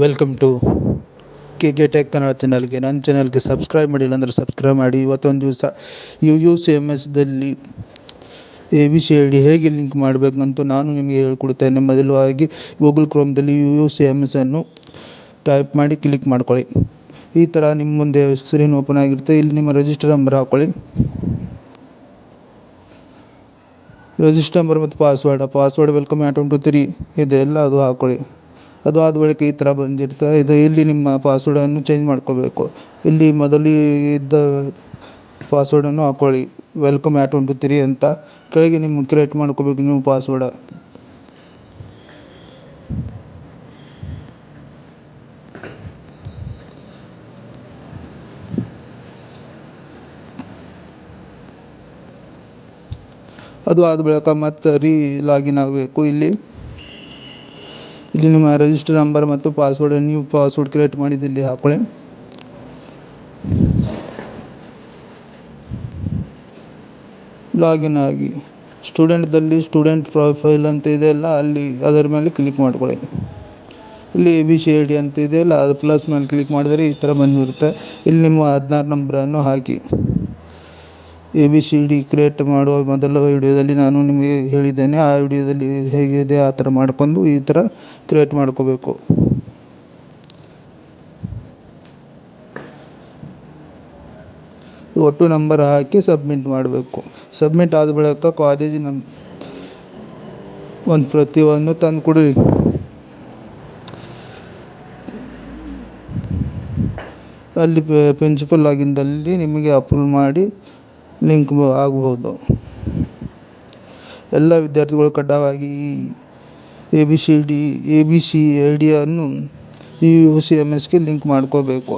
Welcome to K K tech Kannada ಚಾನಲ್ಗೆ ನನ್ನ ಚಾನಲ್ಗೆ ಸಬ್ಸ್ಕ್ರೈಬ್ ಮಾಡಿಲ್ಲ ಅಂದರೆ ಸಬ್ಸ್ಕ್ರೈಬ್ ಮಾಡಿ. ಇವತ್ತೊಂದು ದಿವಸ U U C M ಎಸ್ದಲ್ಲಿ A B C I D ಹೇಗೆ ಲಿಂಕ್ ಮಾಡಬೇಕಂತ ನಾನು ನಿಮಗೆ ಹೇಳ್ಕೊಡ್ತೇನೆ. ಮೊದಲವಾಗಿ Google ಕ್ರೋಮ್ದಲ್ಲಿ U U C M S ಅನ್ನು ಟೈಪ್ ಮಾಡಿ ಕ್ಲಿಕ್ ಮಾಡ್ಕೊಳ್ಳಿ. ಈ ಥರ ನಿಮ್ಮ ಮುಂದೆ ಸ್ಕ್ರೀನ್ ಓಪನ್ ಆಗಿರುತ್ತೆ. ಇಲ್ಲಿ ನಿಮ್ಮ ರಿಜಿಸ್ಟರ್ ನಂಬರ್ ಹಾಕ್ಕೊಳ್ಳಿ ರಿಜಿಸ್ಟರ್ ನಂಬರ್ ಮತ್ತು password password welcome at one two three ಇದೆಲ್ಲ ಅದು ಹಾಕ್ಕೊಳ್ಳಿ ಅದು ಆದ ಬಳಿಕ ಈ ಥರ ಬಂದಿರುತ್ತೆ. ಇದು ಇಲ್ಲಿ ನಿಮ್ಮ ಪಾಸ್ವರ್ಡನ್ನು ಚೇಂಜ್ ಮಾಡ್ಕೋಬೇಕು. ಇಲ್ಲಿ ಮೊದಲು ಇದ್ದ ಪಾಸ್ವರ್ಡನ್ನು ಹಾಕ್ಕೊಳ್ಳಿ welcome at one two three ಅಂತ. ಕೆಳಗೆ ನಿಮ್ಮ ಕ್ರಿಯೇಟ್ ಮಾಡ್ಕೋಬೇಕು ನೀವು ಪಾಸ್ವರ್ಡ ಅದು ಆದ ಬಳಿಕ ಮತ್ತೆ ರೀ ಲಾಗಿನ್ ಆಗಬೇಕು ಇಲ್ಲಿ. ಇಲ್ಲಿ ನಿಮ್ಮ ರಿಜಿಸ್ಟರ್ ನಂಬರ್ ಮತ್ತು ಪಾಸ್ವರ್ಡ್ ನೀವು ಪಾಸ್ವರ್ಡ್ ಕ್ರಿಯೇಟ್ ಮಾಡಿದ್ದು ಇಲ್ಲಿ ಹಾಕೊಳ್ಳಿ. ಲಾಗಿನ್ ಆಗಿ. ಸ್ಟೂಡೆಂಟ್ದಲ್ಲಿ ಸ್ಟೂಡೆಂಟ್ ಪ್ರೊಫೈಲ್ ಅಂತ ಇದೆಯಲ್ಲ ಅಲ್ಲಿ ಅದರ ಮೇಲೆ ಕ್ಲಿಕ್ ಮಾಡ್ಕೊಳ್ಳಿ. ಇಲ್ಲಿ A B C I D ಅಂತ ಇದೆಯಲ್ಲ ಅದು ಪ್ಲಸ್ ಮೇಲೆ ಕ್ಲಿಕ್ ಮಾಡಿದರೆ ಈ ಥರ ಬಂದಿರುತ್ತೆ ಇಲ್ಲಿ ನಿಮ್ಮ ಹದಿನಾರು ನಂಬರನ್ನು ಹಾಕಿ. A B C D create ಮಾಡುವ ಮೊದಲು ವಿಡಿಯೋದಲ್ಲಿ ನಾನು ನಿಮಗೆ ಹೇಳಿದ್ದೇನೆ. ಆ ವಿಡಿಯೋದಲ್ಲಿ ಹೇಗಿದೆ ಆ ಥರ ಮಾಡಿಕೊಂಡು ಈ ಥರ ಕ್ರಿಯೇಟ್ ಮಾಡ್ಕೋಬೇಕು. ಒಟ್ಟು ನಂಬರ್ ಹಾಕಿ ಸಬ್ಮಿಟ್ ಮಾಡಬೇಕು. ಸಬ್ಮಿಟ್ ಆದ ಬಳಿಕ ಕಾಲೇಜಿನ ಒಂದು ಪ್ರತಿಯನ್ನು ತಂದು ಕೊಡಿ. ಅಲ್ಲಿ ಪ್ರಿನ್ಸಿಪಲ್ ಆಗಿದ್ದಲ್ಲಿ ನಿಮಗೆ ಅಪ್ರೂವ್ ಮಾಡಿ ಲಿಂಕ್ ಆಗಬಹುದು ಎಲ್ಲ ವಿದ್ಯಾರ್ಥಿಗಳು ಕಡ್ಡಾಯವಾಗಿ A B C D A B C I ಡಿಯನ್ನು U C M ಎಸ್ಗೆ ಲಿಂಕ್ ಮಾಡ್ಕೋಬೇಕು.